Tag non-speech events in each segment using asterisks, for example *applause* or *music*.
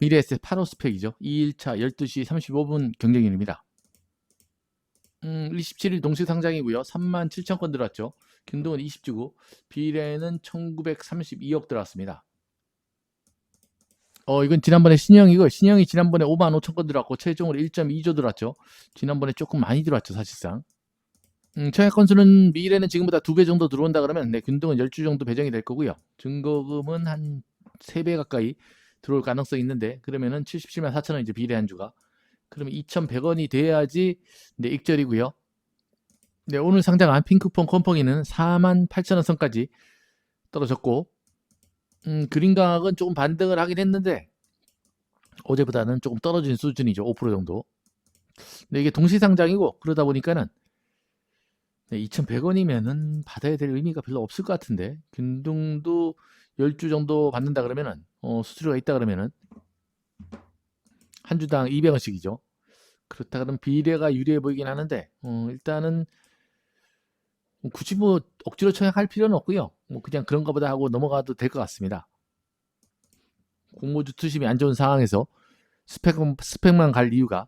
미래에셋 8호 스펙이죠. 2일차 12시 35분 경쟁일입니다. 음, 27일 동시 상장이고요. 3만 7천 건 들어왔죠. 균등은 20주고 비례는 1932억 들어왔습니다. 어, 이건 지난번에 신형이고 신형이 지난번에 5만 5천 건 들어왔고 최종으로 1.2조 들어왔죠. 지난번에 조금 많이 들어왔죠, 사실상. 음, 청약 건수는 미래는 지금보다 두배 정도 들어온다 그러면 네, 균등은 10주 정도 배정이 될 거고요. 증거금은 한 3배 가까이 들어올 가능성이 있는데 그러면은 77만 4천 원 이제 비례 한 주가 그러면 2,100원이 돼야지 네, 익절이고요. 네, 오늘 상장한 핑크폰 컴퍼니는 4만 8천 원 선까지 떨어졌고 음, 그린각은 조금 반등을 하긴 했는데 어제보다는 조금 떨어진 수준이죠. 5% 정도. 근데 이게 동시 상장이고 그러다 보니까는 네, 2,100원이면은 받아야 될 의미가 별로 없을 것 같은데 균등도 10주 정도 받는다 그러면은 어, 수수료가 있다 그러면은 한 주당 200원씩이죠. 그렇다 그러면 비례가 유리해 보이긴 하는데 어, 일단은 뭐 굳이 뭐 억지로 청약할 필요는 없고요. 뭐 그냥 그런 거보다 하고 넘어가도 될 것 같습니다. 공모주 투심이 안 좋은 상황에서 스펙, 스펙만 갈 이유가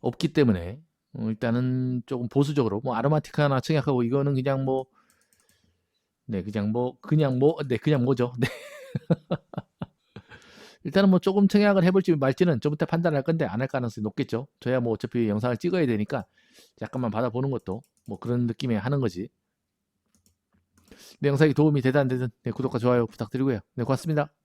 없기 때문에 어, 일단은 조금 보수적으로 뭐 아로마티카나 청약하고 이거는 그냥 뭐 네, 그냥 뭐 그냥 뭐 네, 그냥 뭐죠. 네. *laughs* 일단은 뭐 조금 청약을 해볼지 말지는 좀 이따 판단할 건데 안 할 가능성이 높겠죠. 저야 뭐 어차피 영상을 찍어야 되니까 약간만 받아보는 것도 뭐 그런 느낌에 하는 거지. 네, 영상이 도움이 되다 안 되든 네, 구독과 좋아요 부탁드리고요. 네, 고맙습니다.